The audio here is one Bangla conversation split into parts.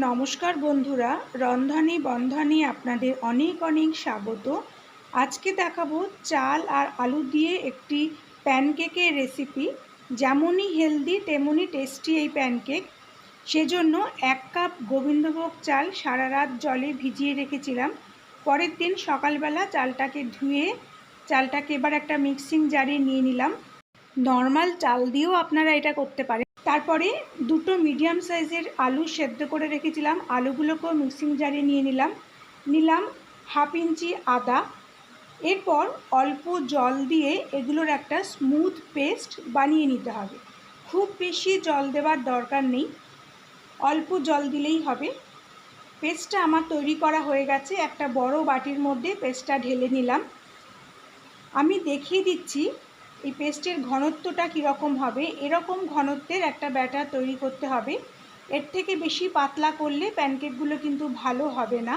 নমস্কার বন্ধুরা, রন্ধনে বন্ধনে আপনাদের অনেক অনেক স্বাগত। আজকে দেখাবো চাল আর আলু দিয়ে একটি প্যানকেকের রেসিপি যেমনই হেলদি তেমনই টেস্টি এই প্যানকেক। সেজন্য এক কাপ গোবিন্দভোগ চাল সারা রাত জলে ভিজিয়ে রেখেছিলাম। পরের দিন সকালবেলা চালটাকে ধুয়ে, চালটাকে এবার একটা মিক্সিং জারে নিয়ে নিলাম। নর্মাল চাল দিয়েও আপনারা এটা করতে পারেন। তারপরে দুটো মিডিয়াম সাইজের আলু সেদ্ধ করে রেখেছিলাম। আলুগুলোকেও মিক্সিং জারে নিয়ে নিলাম। নিলাম হাফ ইঞ্চি আদা। এরপর অল্প জল দিয়ে এগুলোর একটা স্মুথ পেস্ট বানিয়ে নিতে হবে। খুব বেশি জল দেওয়ার দরকার নেই। অল্প জল দিলেই হবে। পেস্টটা আমার তৈরি করা হয়ে গেছে। একটা বড় বাটির মধ্যে পেস্টটা ঢেলে নিলাম। আমি দেখিয়ে দিচ্ছি এই পেস্টের ঘনত্বটা কীরকম হবে? এরকম ঘনত্বের একটা ব্যাটার তৈরি করতে হবে। এর থেকে বেশি পাতলা করলে প্যানকেকগুলো কিন্তু ভালো হবে না।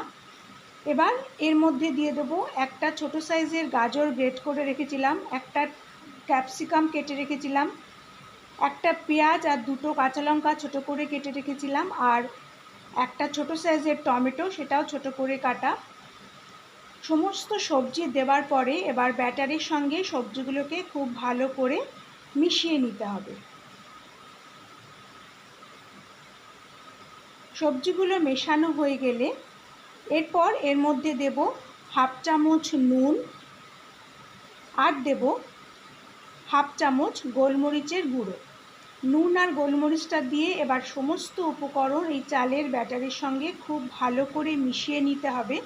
এবার এর মধ্যে দিয়ে দেবো একটা ছোট সাইজের গাজর গ্রেট করে রেখেছিলাম, একটা ক্যাপসিকাম কেটে রেখেছিলাম, একটা পেঁয়াজ আর দুটো কাঁচা লঙ্কা ছোটো করে কেটে রেখেছিলাম, আর একটা ছোট সাইজের টমেটো সেটাও ছোট করে কাটা। সমস্ত সবজি দেওয়ার পরে এবার ব্যাটারের সঙ্গে সবজিগুলোকে খুব ভালো করে মিশিয়ে নিতে হবে। সবজিগুলো মেশানো হয়ে গেলে এরপর এর মধ্যে দেব হাফ চামচ নুন, আর দেব হাফ চামচ গোলমরিচের গুঁড়ো। নুন আর গোলমরিচটা দিয়ে এবার সমস্ত উপকরণ এই চালের ব্যাটারের সঙ্গে খুব ভালো করে মিশিয়ে নিতে হবে।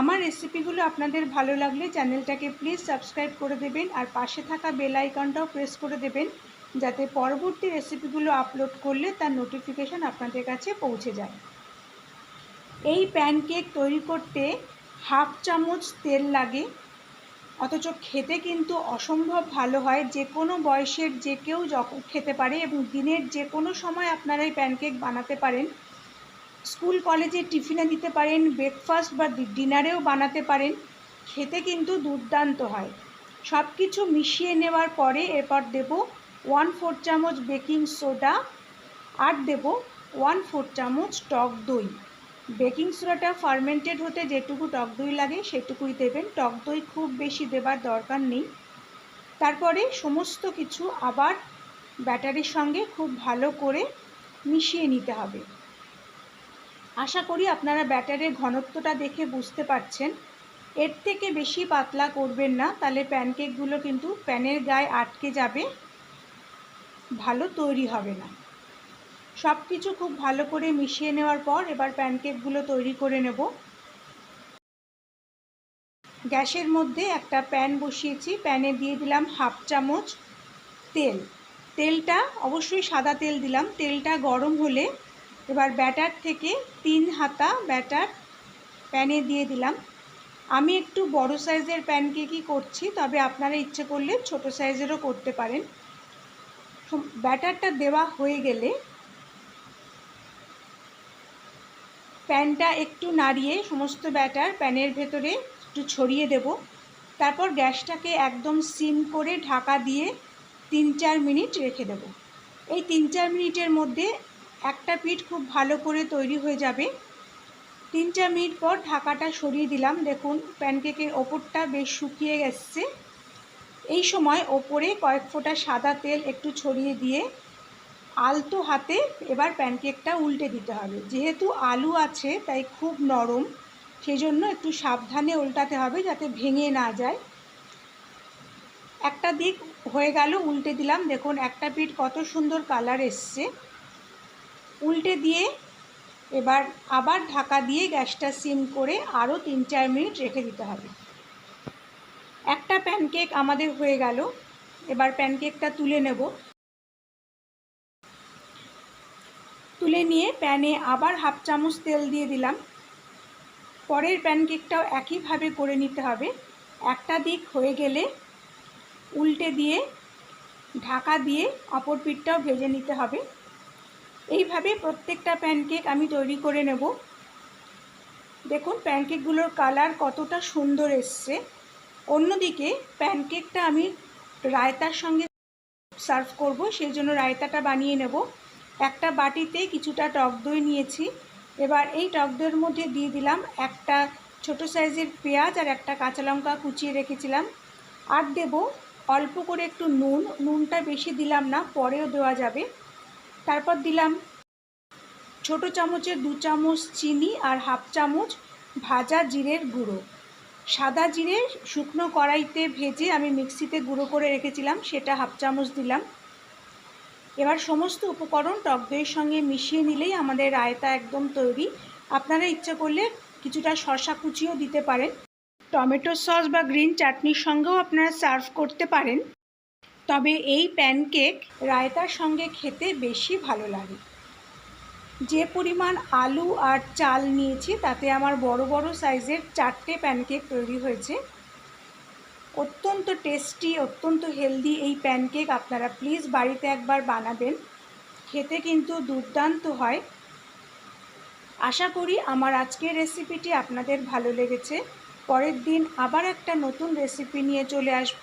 আমার রেসিপিগুলো আপনাদের ভালো লাগলে চ্যানেলটাকে প্লিজ সাবস্ক্রাইব করে দেবেন আর পাশে থাকা বেল আইকনটাও প্রেস করে দেবেন যাতে পরবর্তী রেসিপিগুলো আপলোড করলে তার নোটিফিকেশান আপনাদের কাছে পৌঁছে যায়। এই প্যানকেক তৈরি করতে হাফ চামচ তেল লাগে, অথচ খেতে কিন্তু অসম্ভব ভালো হয়। যে কোনো বয়সের যে কেউ যখন খেতে পারে এবং দিনের যে কোনো সময় আপনারা এই প্যানকেক বানাতে পারেন স্কুল, কলেজে টিফিনে দিতে পারেন ব্রেকফাস্ট বা ডিনারেও বানাতে পারেন। খেতে কিন্তু দুর্দান্ত হয়। সব কিছু মিশিয়ে নেওয়ার পরে এরপর দেব ওয়ান ফোর চামচ বেকিং সোডা আর দেব ওয়ান ফোর চামচ টক দই। বেকিং সোডাটা ফার্মেন্টেড হতে যেটুকু টক দই লাগে, সেটুকুই দেবেন। টক দই খুব বেশি দেবার দরকার নেই। তারপরে সমস্ত কিছু আবার ব্যাটারির সঙ্গে খুব ভালো করে মিশিয়ে নিতে হবে। আশা করি আপনারা ব্যাটারের ঘনত্বটা দেখে বুঝতে পারছেন। এর থেকে বেশি পাতলা করবেন না, তাহলে প্যানকেকগুলো কিন্তু প্যানের গায়ে আটকে যাবে, ভালো তৈরি হবে না। সব কিছু খুব ভালো করে মিশিয়ে নেওয়ার পর এবার প্যানকেকগুলো তৈরি করে নেব। গ্যাসের মধ্যে একটা প্যান বসিয়েছি, প্যানে দিয়ে দিলাম হাফ চামচ তেল। তেলটা অবশ্যই সাদা তেল দিলাম, তেলটা গরম হলে এবার ব্যাটার থেকে তিন হাতা ব্যাটার প্যানে দিয়ে দিলাম। আমি একটু বড় সাইজের প্যানকেকই করছি, তবে আপনারা ইচ্ছে করলে ছোট সাইজেরও করতে পারেন। ব্যাটারটা দেওয়া হয়ে গেলে প্যানটা একটু নাড়িয়ে সমস্ত ব্যাটার প্যানের ভেতরে একটু ছড়িয়ে দেব। তারপর গ্যাসটাকে একদম সিম করে ঢাকা দিয়ে তিন চার মিনিট রেখে দেব। এই তিন চার মিনিটের মধ্যে একটা পিঠ খুব ভালো করে তৈরি হয়ে যাবে। তিন চার মিনিট পর ঢাকাটা সরিয়ে দিলাম। দেখুন প্যানকেকের ওপরটা বেশ শুকিয়ে গেছে এই সময় ওপরে কয়েক ফোঁটা সাদা তেল একটু ছড়িয়ে দিয়ে আলতো হাতে এবার প্যানকেকটা উল্টে দিতে হবে। যেহেতু আলু আছে, তাই খুব নরম। সেই জন্য একটু সাবধানে উল্টাতে হবে যাতে ভেঙে না যায়। একটা দিক হয়ে গেল, উল্টে দিলাম। দেখুন, একটা পিঠ কত সুন্দর কালার এসছে। উল্টে দিয়ে এবার আবার ঢাকা দিয়ে গ্যাসটা সিম করে আরও তিন চার মিনিট রেখে দিতে হবে। একটা প্যানকেক আমাদের হয়ে গেল। এবার প্যানকেকটা তুলে নেব। তুলে নিয়ে প্যানে আবার হাফ চামচ তেল দিয়ে দিলাম। পরের প্যানকেকটাও একইভাবে করে নিতে হবে। একটা দিক হয়ে গেলে উল্টে দিয়ে ঢাকা দিয়ে অপর পিঠটাও ভেজে নিতে হবে। এইভাবে প্রত্যেকটা প্যানকেক আমি তৈরি করে নেব। দেখুন প্যানকেকগুলোর কালার কতটা সুন্দর এসছে। অন্যদিকে প্যানকেকটা আমি রায়তার সঙ্গে সার্ভ করব সেই জন্য রায়তাটা বানিয়ে নেব। একটা বাটিতে কিছুটা টক দই নিয়েছি। এবার এই টক দইয়ের মধ্যে দিয়ে দিলাম একটা ছোট সাইজের পেঁয়াজ আর একটা কাঁচা লঙ্কা কুচিয়ে রেখেছিলাম। আর দেব অল্প করে একটু নুন। নুনটা বেশি দিলাম না, পরেও দেওয়া যাবে। তারপর দিলাম ছোট চামচের দু চামচ চিনি আর হাফ চামচ ভাজা জিরের গুঁড়ো। সাদা জিরে শুকনো কড়াইতে ভেজে আমি মিক্সিতে গুঁড়ো করে রেখেছিলাম, সেটা হাফ চামচ দিলাম। এবার সমস্ত উপকরণ টক দইয়ের সঙ্গে মিশিয়ে নিলেই আমাদের রায়তা একদম তৈরি। আপনারা ইচ্ছে করলে কিছুটা শশা কুচিও দিতে পারেন। টমেটো সস বা গ্রিন চাটনির সঙ্গেও আপনারা সার্ভ করতে পারেন। তবে এই প্যানকেক রায়তার সঙ্গে খেতে বেশি ভালো লাগে। যে পরিমাণ আলু আর চাল নিয়েছি, তাতে আমার বড় বড় সাইজের চারটে প্যানকেক তৈরি হয়েছে। অত্যন্ত টেস্টি, অত্যন্ত হেলদি এই প্যানকেক আপনারা প্লিজ বাড়িতে একবার বানাবেন। খেতে কিন্তু দুর্দান্ত হয়। আশা করি আমার আজকের রেসিপিটি আপনাদের ভালো লেগেছে। পরের দিন আবার একটা নতুন রেসিপি নিয়ে চলে আসব।